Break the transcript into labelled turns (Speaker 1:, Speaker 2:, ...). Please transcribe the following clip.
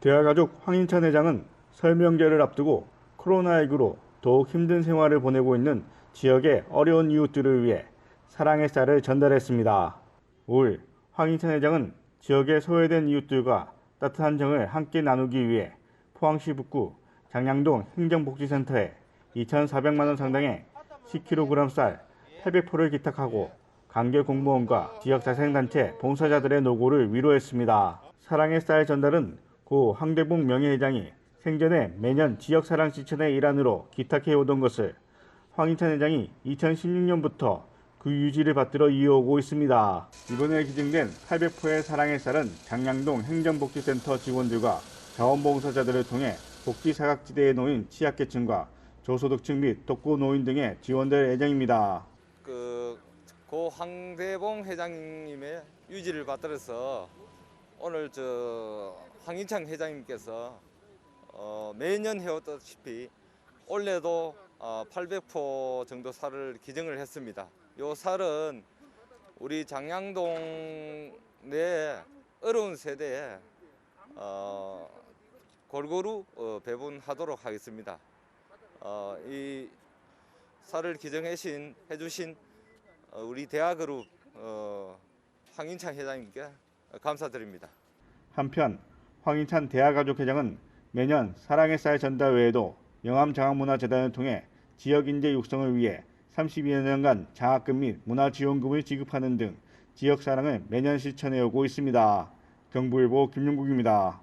Speaker 1: 대화가족 황인찬 회장은 설 명절을 앞두고 코로나19로 더욱 힘든 생활을 보내고 있는 지역의 어려운 이웃들을 위해 사랑의 쌀을 전달했습니다. 올 황인찬 회장은 지역의 소외된 이웃들과 따뜻한 정을 함께 나누기 위해 포항시 북구 장량동 행정복지센터에 2,400만 원 상당의 10kg 쌀 800포를 기탁하고 관계 공무원과 지역 자생단체 봉사자들의 노고를 위로했습니다. 사랑의 쌀 전달은 고 황대봉 명예회장이 생전에 매년 지역 사랑 실천의 일환으로 기탁해 오던 것을 황인찬 회장이 2016년부터 그 유지를 받들어 이어오고 있습니다. 이번에 기증된 800포의 사랑의 쌀은 장량동 행정복지센터 직원들과 자원봉사자들을 통해 복지 사각지대에 놓인 취약계층과 저소득층 및 독거 노인 등의 지원될 예정입니다.
Speaker 2: 그, 고 황대봉 회장님의 유지를 받들어서 오늘 저 황인창 회장님께서 어, 매년 해왔다시피 올해도 어, 800포 정도 살을 기증을 했습니다. 요 살은 우리 장양동 내 어려운 세대에 어, 골고루 어, 배분하도록 하겠습니다. 어, 이 살을 기증해신 해주신 어, 우리 대학그룹 어, 황인창 회장님께 감사드립니다.
Speaker 1: 한편 황인찬 대하가족회장은 매년 사랑의 쌀 전달 외에도 영암장학문화재단을 통해 지역 인재 육성을 위해 32여 년간 장학금 및 문화지원금을 지급하는 등 지역 사랑을 매년 실천해 오고 있습니다. 경부일보 김용국입니다.